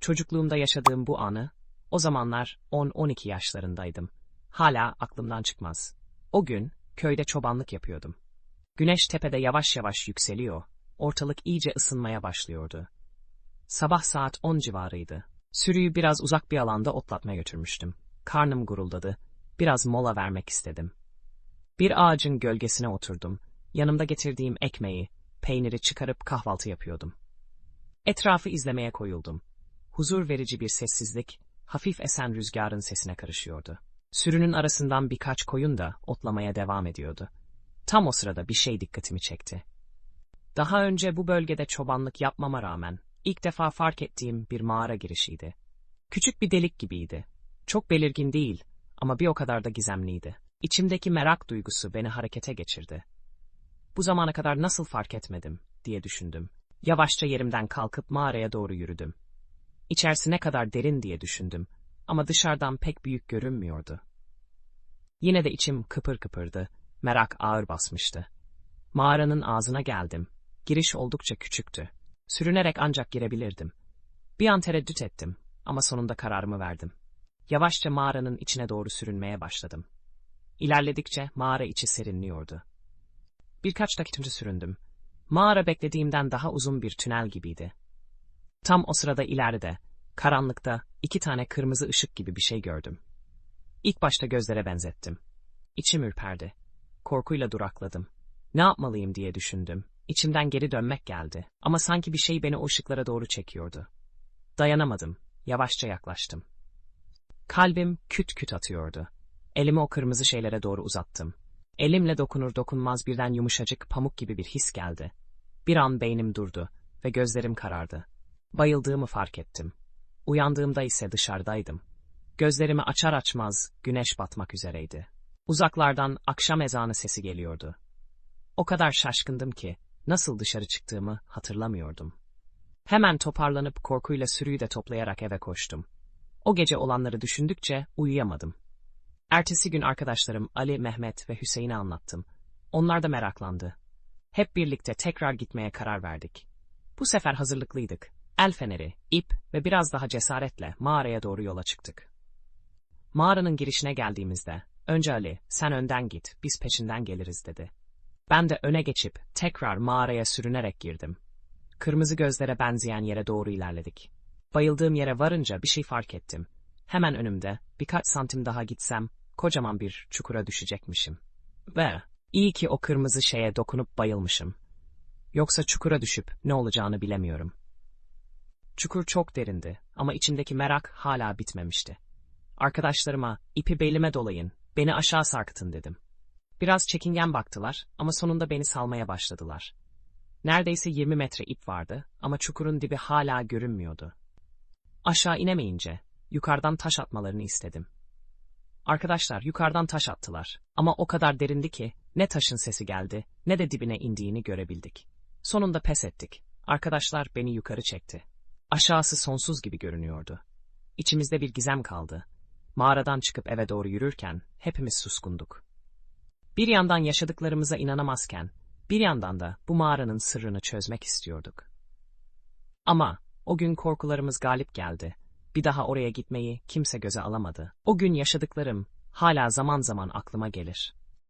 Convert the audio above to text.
Çocukluğumda yaşadığım bu anı, o zamanlar 10-12 yaşlarındaydım. Hala aklımdan çıkmaz. O gün köyde çobanlık yapıyordum. Güneş tepede yavaş yavaş yükseliyor, ortalık iyice ısınmaya başlıyordu. Sabah saat 10 civarıydı. Sürüyü biraz uzak bir alanda otlatmaya götürmüştüm. Karnım guruldadı. Biraz mola vermek istedim. Bir ağacın gölgesine oturdum. Yanımda getirdiğim ekmeği, peyniri çıkarıp kahvaltı yapıyordum. Etrafı izlemeye koyuldum. Huzur verici bir sessizlik, hafif esen rüzgarın sesine karışıyordu. Sürünün arasından birkaç koyun da otlamaya devam ediyordu. Tam o sırada bir şey dikkatimi çekti. Daha önce bu bölgede çobanlık yapmama rağmen ilk defa fark ettiğim bir mağara girişiydi. Küçük bir delik gibiydi. Çok belirgin değil ama bir o kadar da gizemliydi. İçimdeki merak duygusu beni harekete geçirdi. Bu zamana kadar nasıl fark etmedim diye düşündüm. Yavaşça yerimden kalkıp mağaraya doğru yürüdüm. İçerisi ne kadar derin diye düşündüm ama dışarıdan pek büyük görünmüyordu. Yine de içim kıpır kıpırdı, merak ağır basmıştı. Mağaranın ağzına geldim. Giriş oldukça küçüktü. Sürünerek ancak girebilirdim. Bir an tereddüt ettim ama sonunda kararımı verdim. Yavaşça mağaranın içine doğru sürünmeye başladım. İlerledikçe mağara içi serinliyordu. Birkaç dakika süründüm. Mağara beklediğimden daha uzun bir tünel gibiydi. Tam o sırada ileride, karanlıkta iki tane kırmızı ışık gibi bir şey gördüm. İlk başta gözlere benzettim. İçim ürperdi. Korkuyla durakladım. Ne yapmalıyım diye düşündüm. İçimden geri dönmek geldi. Ama sanki bir şey beni o ışıklara doğru çekiyordu. Dayanamadım. Yavaşça yaklaştım. Kalbim küt küt atıyordu. Elimi o kırmızı şeylere doğru uzattım. Elimle dokunur dokunmaz birden yumuşacık pamuk gibi bir his geldi. Bir an beynim durdu ve gözlerim karardı. Bayıldığımı fark ettim. Uyandığımda ise dışarıdaydım. Gözlerimi açar açmaz güneş batmak üzereydi. Uzaklardan akşam ezanı sesi geliyordu. O kadar şaşkındım ki nasıl dışarı çıktığımı hatırlamıyordum. Hemen toparlanıp korkuyla sürüyü de toplayarak eve koştum. O gece olanları düşündükçe uyuyamadım. Ertesi gün arkadaşlarım Ali, Mehmet ve Hüseyin'e anlattım. Onlar da meraklandı. Hep birlikte tekrar gitmeye karar verdik. Bu sefer hazırlıklıydık. El feneri, ip ve biraz daha cesaretle mağaraya doğru yola çıktık. Mağaranın girişine geldiğimizde, önce Ali, sen önden git, biz peşinden geliriz dedi. Ben de öne geçip tekrar mağaraya sürünerek girdim. Kırmızı gözlere benzeyen yere doğru ilerledik. Bayıldığım yere varınca bir şey fark ettim. Hemen önümde, birkaç santim daha gitsem, kocaman bir çukura düşecekmişim. Ve iyi ki o kırmızı şeye dokunup bayılmışım. Yoksa çukura düşüp ne olacağını bilemiyorum. Çukur çok derindi ama içimdeki merak hala bitmemişti. Arkadaşlarıma ipi belime dolayın, beni aşağı sarkıtın dedim. Biraz çekingen baktılar ama sonunda beni salmaya başladılar. Neredeyse 20 metre ip vardı ama çukurun dibi hala görünmüyordu. Aşağı inemeyince yukarıdan taş atmalarını istedim. Arkadaşlar yukarıdan taş attılar ama o kadar derindi ki ne taşın sesi geldi ne de dibine indiğini görebildik. Sonunda pes ettik. Arkadaşlar beni yukarı çekti. Aşağısı sonsuz gibi görünüyordu. İçimizde bir gizem kaldı. Mağaradan çıkıp eve doğru yürürken hepimiz suskunduk. Bir yandan yaşadıklarımıza inanamazken, bir yandan da bu mağaranın sırrını çözmek istiyorduk. Ama o gün korkularımız galip geldi. Bir daha oraya gitmeyi kimse göze alamadı. O gün yaşadıklarım hala zaman zaman aklıma gelir.